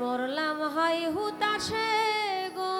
মরলাম high হুতাশে গো।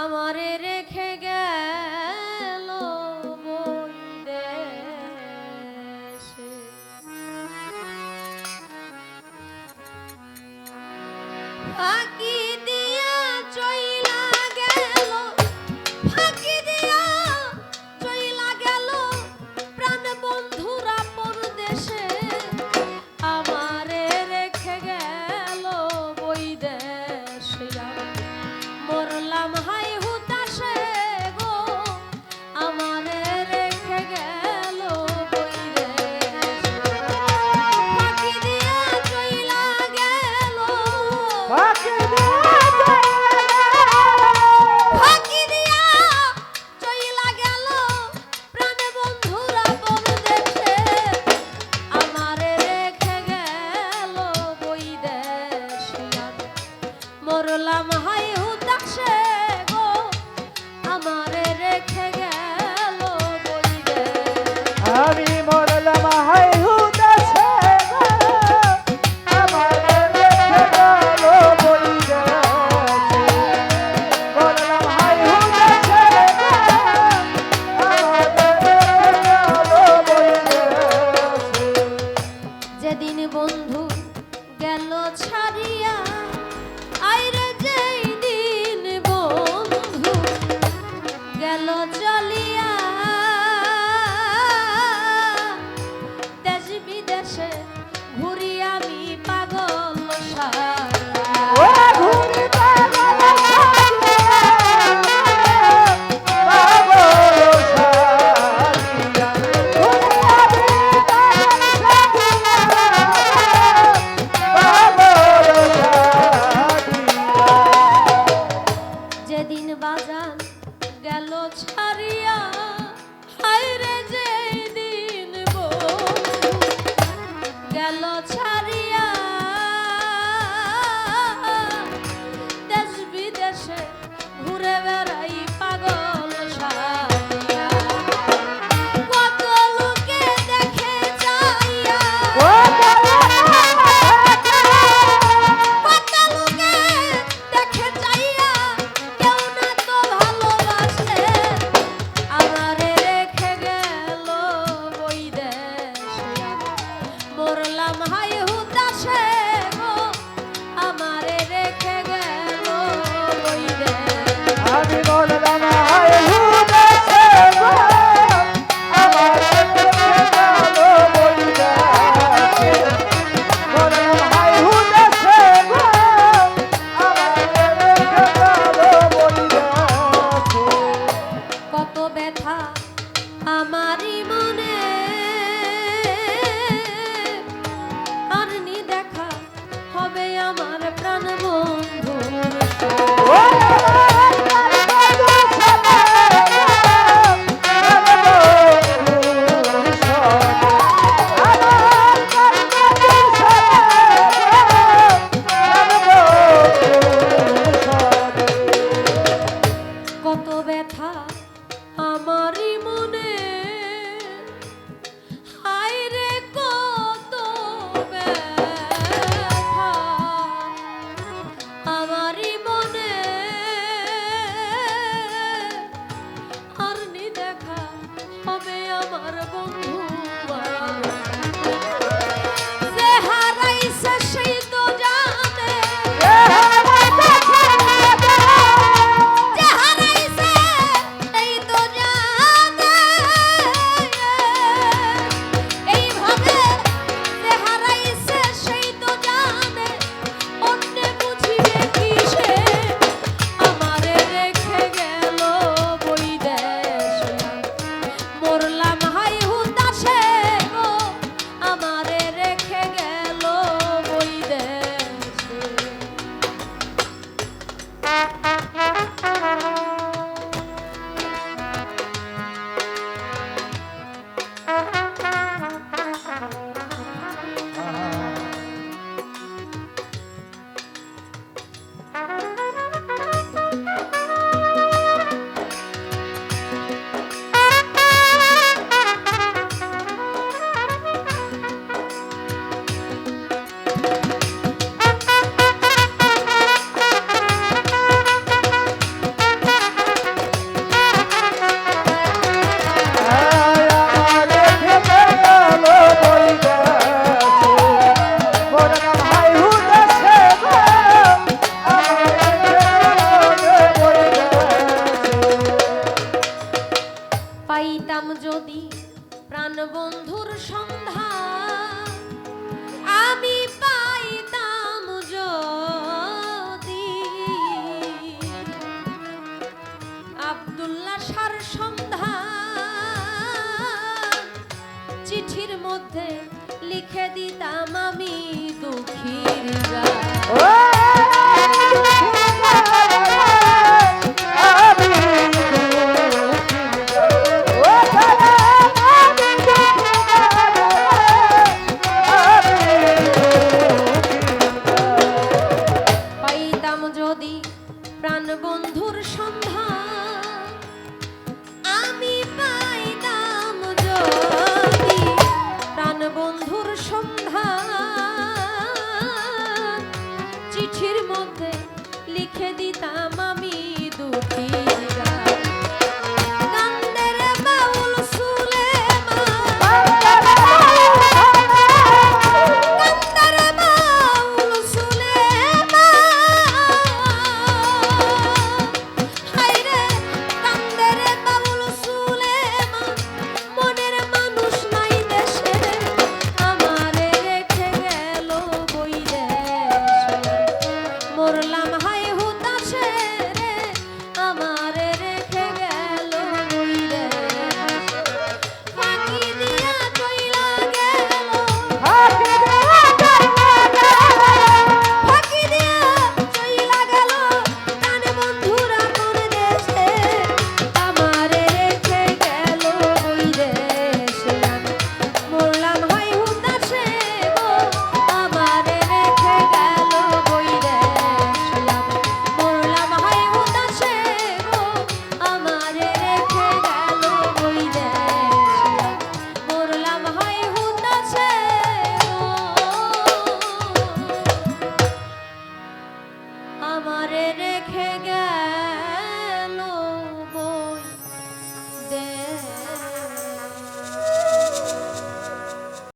আমারে রেখে গেল আকি আসে রাম হয় ছাড়িয়া হাইরে যে দিন গেল ছাড়িয়া দেশ বিদেশে ঘুরে বেড়াই কথা আমারই মনে। আরনি দেখা হবে আমার প্রাণ বন্ধু